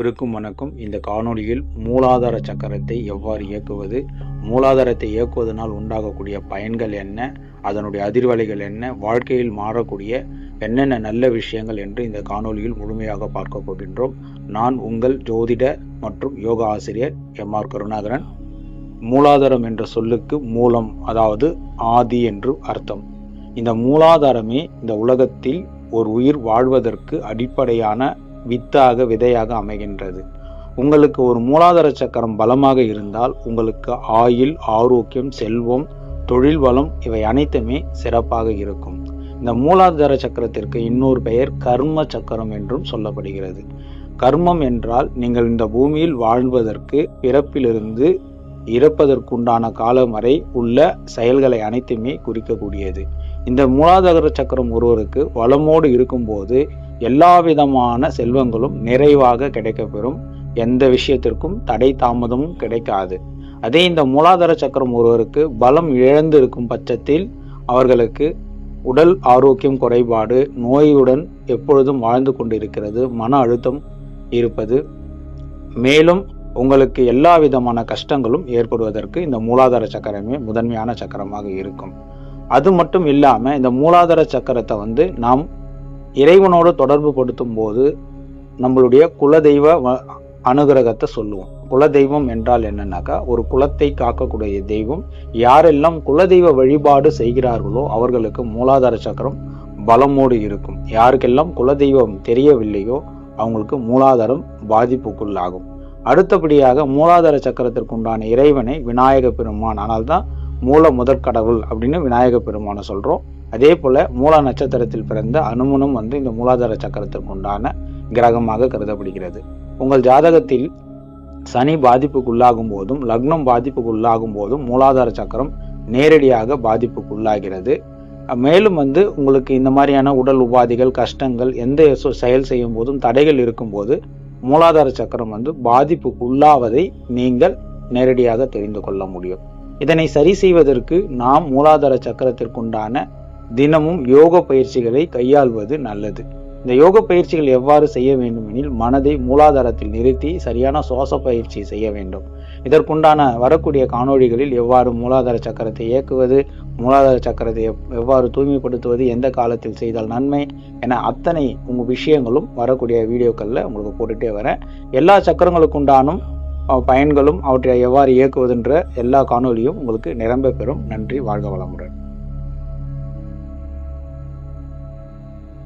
இருக்கும் வணக்கம். இந்த காணொளியில் மூலாதார சக்கரத்தை எவ்வாறு இயக்குவது மூலாதாரத்தை இயக்குவதனால் உண்டாகக்கூடிய பயன்கள் என்ன அதனுடைய அதிர்வலைகள் என்ன வாழ்க்கையில் மாறக்கூடிய என்னென்ன நல்ல விஷயங்கள் என்று இந்த காணொளியில் முழுமையாக பார்க்க போகின்றோம். நான் உங்கள் ஜோதிட மற்றும் யோகா ஆசிரியர் எம் ஆர் கருணாகரன். மூலாதாரம் என்ற சொல்லுக்கு மூலம் அதாவது ஆதி என்று அர்த்தம். இந்த மூலாதாரமே இந்த உலகத்தில் ஒரு உயிர் வாழ்வதற்கு அடிப்படையான வித்தாக விதையாக அமைகின்றது. உங்களுக்கு ஒரு மூலாதார சக்கரம் பலமாக இருந்தால் உங்களுக்கு ஆயுள் ஆரோக்கியம் செல்வம் தொழில் வளம் இவை அனைத்துமே சிறப்பாக இருக்கும். இந்த மூலாதார சக்கரத்திற்கு இன்னொரு பெயர் கர்ம சக்கரம் என்றும் சொல்லப்படுகிறது. கர்மம் என்றால் நீங்கள் இந்த பூமியில் வாழ்வதற்கு பிறப்பிலிருந்து இறப்பதற்குண்டான காலம் வரை உள்ள செயல்களை அனைத்துமே குறிக்கக்கூடியது. இந்த மூலாதார சக்கரம் ஒருவருக்கு வளமோடு இருக்கும்போது எல்லா விதமான செல்வங்களும் நிறைவாக கிடைக்கப்பெறும். எந்த விஷயத்திற்கும் தடை தாமதமும் கிடைக்காது. அதே இந்த மூலாதார சக்கரம் ஒருவருக்கு பலம் இழந்து இருக்கும் பட்சத்தில் அவர்களுக்கு உடல் ஆரோக்கியம் குறைபாடு நோயுடன் எப்பொழுதும் வாழ்ந்து கொண்டிருக்கிறது மன அழுத்தம் இருப்பது. மேலும் உங்களுக்கு எல்லா விதமான கஷ்டங்களும் ஏற்படுவதற்கு இந்த மூலாதார சக்கரமே முதன்மையான சக்கரமாக இருக்கும். அது மட்டும் இல்லாமல் இந்த மூலாதார சக்கரத்தை வந்து நாம் இறைவனோடு தொடர்பு படுத்தும் போது நம்மளுடைய குலதெய்வ அனுகிரகத்தை சொல்லுவோம். குலதெய்வம் என்றால் என்னன்னாக்கா ஒரு குலத்தை காக்கக்கூடிய தெய்வம். யாரெல்லாம் குலதெய்வ வழிபாடு செய்கிறார்களோ அவர்களுக்கு மூலாதார சக்கரம் பலமோடு இருக்கும். யாருக்கெல்லாம் குலதெய்வம் தெரியவில்லையோ அவங்களுக்கு மூலாதாரம் பாதிப்புக்குள்ளாகும். அடுத்தபடியாக மூலாதார சக்கரத்திற்குண்டான இறைவனை விநாயக பெருமான். ஆனால் தான் மூல முதற்கடவுள் அப்படின்னு விநாயக பெருமானை சொல்கிறோம் அதே போல மூலா நட்சத்திரத்தில் பிறந்த அனுமனும் வந்து இந்த மூலாதார சக்கரத்திற்கு உண்டான கிரகமாக கருதப்படுகிறது. உங்கள் ஜாதகத்தில் சனி பாதிப்புக்குள்ளாகும் போதும் லக்னம் பாதிப்புக்குள்ளாகும் போதும் மூலாதார சக்கரம் நேரடியாக பாதிப்புக்குள்ளாகிறது. மேலும் வந்து உங்களுக்கு இந்த மாதிரியான உடல் உபாதைகள் கஷ்டங்கள் எந்த செயல் செய்யும் போதும் தடைகள் இருக்கும்போது மூலாதார சக்கரம் வந்து பாதிப்புக்குள்ளாவதை நீங்கள் நேரடியாக தெரிந்து கொள்ள முடியும். இதனை சரி செய்வதற்கு நாம் மூலாதார சக்கரத்திற்குண்டான தினமும் யோக பயிற்சிகளை கையாள்வது நல்லது. இந்த யோக பயிற்சிகள் எவ்வாறு செய்ய வேண்டும் எனில் மனதை மூலாதாரத்தில் நிறுத்தி சரியான சுவாச பயிற்சி செய்ய வேண்டும். இதற்குண்டான வரக்கூடிய காணொளிகளில் எவ்வாறு மூலாதார சக்கரத்தை இயக்குவது மூலாதார சக்கரத்தை எவ்வாறு தூய்மைப்படுத்துவது எந்த காலத்தில் செய்தால் நன்மை என அத்தனை உங்கள் விஷயங்களும் வரக்கூடிய வீடியோக்களில் உங்களுக்கு போட்டுட்டே வரேன். எல்லா சக்கரங்களுக்குண்டானும் பயன்களும் அவற்றை எவ்வாறு இயக்குவதுன்ற எல்லா காணொளியும் உங்களுக்கு நிரம்ப பெறும். நன்றி வாழ்க வளமுடன்.